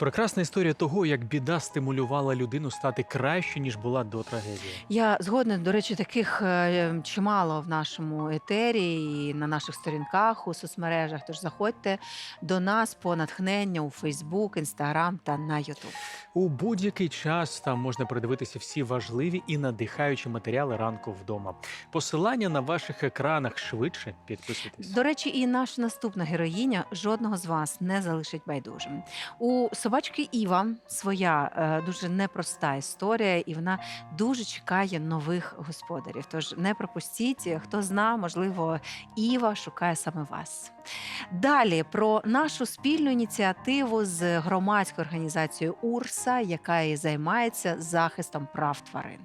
Прекрасна історія того, як біда стимулювала людину стати краще, ніж була до трагедії. Я згодна, до речі, таких е, чимало в нашому етері і на наших сторінках у соцмережах. Тож заходьте до нас по натхнення у Фейсбук, Інстаграм та на Ютуб. У будь-який час там можна передивитися всі важливі і надихаючі матеріали ранку вдома. Посилання на ваших екранах швидше підписуйтесь. До речі, і наша наступна героїня жодного з вас не залишить байдужим. У собачки Іва своя е, дуже непроста історія, і вона дуже чекає нових господарів. Тож не пропустіть, хто зна, можливо, Іва шукає саме вас. Далі про нашу спільну ініціативу з громадською організацією Урса, яка і займається захистом прав тварин.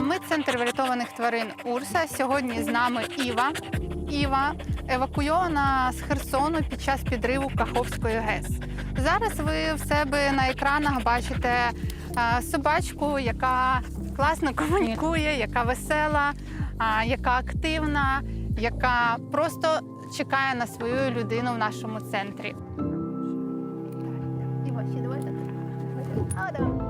Ми центр врятованих тварин Урса. Сьогодні з нами Іва. Іва евакуйована з Херсону під час підриву Каховської ГЕС. Зараз ви в себе на екранах бачите е, собачку, яка класно комунікує, яка весела, яка активна, яка просто чекає на свою людину в нашому центрі.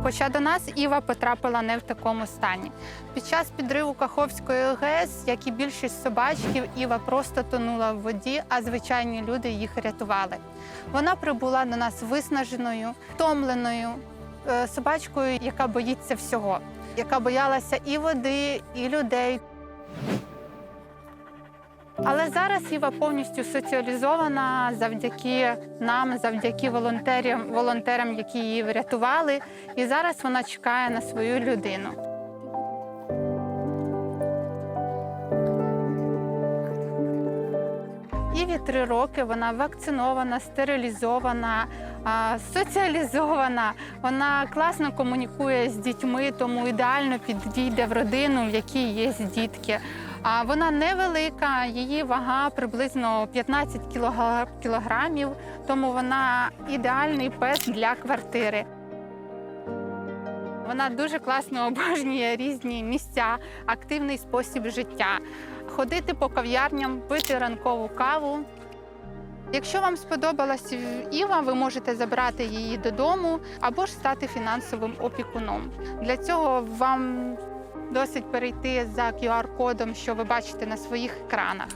Хоча до нас Іва потрапила не в такому стані. Під час підриву Каховської ГЕС, як і більшість собачків, Іва просто тонула в воді, а звичайні люди їх рятували. Вона прибула до нас виснаженою, втомленою е, собачкою, яка боїться всього, яка боялася і води, і людей. Але зараз Іва повністю соціалізована завдяки нам, завдяки волонтерам, волонтерам, які її врятували. І зараз вона чекає на свою людину. Іві три роки. Вона вакцинована, стерилізована, соціалізована. Вона класно комунікує з дітьми, тому ідеально підійде в родину, в якій є дітки. А вона невелика, її вага приблизно 15 кілога- кілограмів, тому вона ідеальний пес для квартири. Вона дуже класно обожнює різні місця, активний спосіб життя, ходити по кав'ярням, пити ранкову каву. Якщо вам сподобалась Іва, ви можете забрати її додому або ж стати фінансовим опікуном. Для цього вам досить перейти за QR-кодом, що ви бачите на своїх екранах.